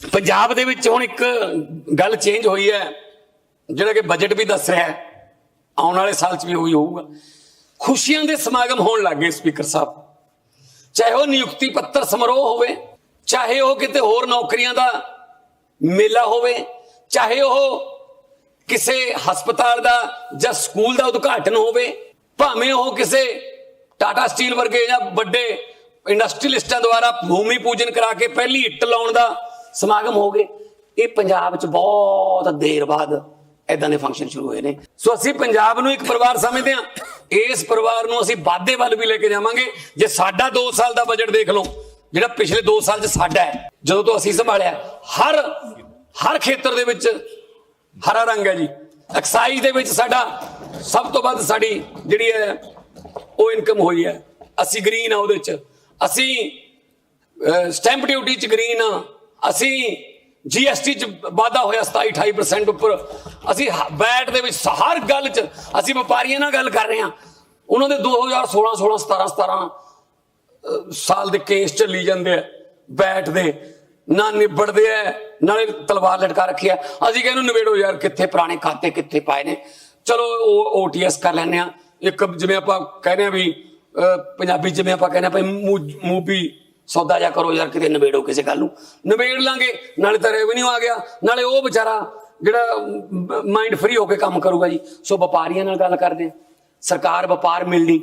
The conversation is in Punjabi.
ਪੰਜਾਬ ਦੇ ਵਿੱਚ ਹੁਣ ਇੱਕ ਗੱਲ ਚੇਂਜ ਹੋਈ ਹੈ, ਜਿਹੜਾ ਕਿ ਬਜਟ ਵੀ ਦੱਸ ਰਿਹਾ ਹੈ, ਆਉਣ ਵਾਲੇ ਸਾਲ 'ਚ ਵੀ ਉਹੀ ਹੋਊਗਾ। ਖੁਸ਼ੀਆਂ ਦੇ ਸਮਾਗਮ ਹੋਣ ਲੱਗ ਗਏ ਸਪੀਕਰ ਸਾਹਿਬ। ਚਾਹੇ ਉਹ ਨਿਯੁਕਤੀ ਪੱਤਰ ਸਮਾਰੋਹ ਹੋਵੇ, ਚਾਹੇ ਉਹ ਕਿਤੇ ਹੋਰ ਨੌਕਰੀਆਂ ਦਾ ਮੇਲਾ ਹੋਵੇ, ਚਾਹੇ ਉਹ ਕਿਸੇ ਹਸਪਤਾਲ ਦਾ ਜਾਂ ਸਕੂਲ ਦਾ ਉਦਘਾਟਨ ਹੋਵੇ, ਭਾਵੇਂ ਉਹ ਕਿਸੇ ਟਾਟਾ ਸਟੀਲ ਵਰਗੇ ਜਾਂ ਵੱਡੇ ਇੰਡਸਟਰੀਲਿਸਟਾਂ ਦੁਆਰਾ ਭੂਮੀ ਪੂਜਨ ਕਰਾ ਕੇ ਪਹਿਲੀ ਇੱਟ ਲਾਉਣ ਦਾ ਸਮਾਗਮ ਹੋ ਗਏ। ਇਹ ਪੰਜਾਬ 'ਚ ਬਹੁਤ ਦੇਰ ਬਾਅਦ ਐਦਾਂ ਦੇ ਫੰਕਸ਼ਨ ਸ਼ੁਰੂ ਹੋਏ ਨੇ। ਸੋ ਅਸੀਂ ਪੰਜਾਬ ਨੂੰ ਇੱਕ ਪਰਿਵਾਰ ਸਮਝਦੇ ਹਾਂ। ਇਸ ਪਰਿਵਾਰ ਨੂੰ ਅਸੀਂ ਵਾਧੇ ਵੱਲ ਵੀ ਲੈ ਕੇ ਜਾਵਾਂਗੇ। ਜੇ ਸਾਡਾ 2 ਸਾਲ ਦਾ ਬਜਟ ਦੇਖ ਲਓ, ਜਿਹੜਾ ਪਿਛਲੇ 2 ਸਾਲ 'ਚ ਸਾਡਾ ਹੈ, ਜਦੋਂ ਤੋਂ ਅਸੀਂ ਸੰਭਾਲਿਆ, ਹਰ ਹਰ ਖੇਤਰ ਦੇ ਵਿੱਚ ਹਰਾ ਰੰਗ ਹੈ ਜੀ। ਐਕਸਾਈਜ਼ ਦੇ ਵਿੱਚ ਸਾਡਾ ਸਭ ਤੋਂ ਵੱਧ ਸਾਡੀ ਜਿਹੜੀ ਹੈ, ਉਹ ਇਨਕਮ ਹੋਈ ਹੈ। ਅਸੀਂ ਗ੍ਰੀਨ ਆ ਉਹਦੇ ਚ। ਅਸੀਂ ਸਟੈਂਪ ਡਿਊਟੀ ਚ ਗ੍ਰੀਨ ਆ ਅਸੀਂ ਜੀਐਸਟੀ ਚ ਵਾਧਾ ਹੋਇਆ 27 28% ਉੱਪਰ। ਅਸੀਂ ਬੈਟ ਦੇ ਵਿੱਚ ਹਰ ਗੱਲ ਚ ਅਸੀਂ ਵਪਾਰੀਆਂ ਨਾਲ ਗੱਲ ਕਰ ਰਹੇ ਹਾਂ। ਉਹਨਾਂ ਦੇ 2016 16 17 17 ਅਹ, ਸਾਲ ਦੇ ਕੇਸ ਚੱਲੀ ਜਾਂਦੇ ਆ ਬੈਠ ਦੇ। ਨਾ ਨਿਬੜਦੇ ਐ, ਨਾਲੇ ਤਲਵਾਰ ਲਟਕਾ ਰੱਖੀ ਐ। ਅਸੀਂ ਕਹਿੰਨੂੰ ਨਿਬੇੜੋ ਯਾਰ, ਕਿੱਥੇ ਪੁਰਾਣੇ ਖਾਤੇ ਕਿੱਥੇ ਪਾਏ ਨੇ। ਚਲੋ, ਉਹ ਓਟੀਐਸ ਕਰ ਲੈਂਦੇ ਆ ਇੱਕ ਜਿਵੇਂ ਆਪਾਂ ਕਹਿੰਦੇ ਆ ਵੀ, ਅਹ, ਪੰਜਾਬੀ ਜਿਵੇਂ ਆਪਾਂ ਕਹਿੰਦੇ ਆ ਭਾਈ ਮੂਵੀ ਸੌਦਾ ਜਾ ਕਰੋ ਯਾਰ, ਕਿਤੇ ਨਿਬੇੜੋ ਕਿਸੇ ਗੱਲ ਨੂੰ। ਨਿਬੇੜ ਲਾਂਗੇ, ਨਾਲੇ ਤਾਂ ਰੈਵਨਿਊ ਆ ਗਿਆ। ਨਾਲੇ ਉਹ ਵਿਚਾਰਾ ਜਿਹੜਾ ਮਾਈਂਡ ਫ੍ਰੀ ਹੋ ਕੇ ਕੰਮ ਕਰੂਗਾ ਜੀ। ਸੋ ਵਪਾਰੀਆਂ ਨਾਲ ਗੱਲ ਕਰਦੇ ਆ। ਸਰਕਾਰ ਵਪਾਰ ਮਿਲਣੀ।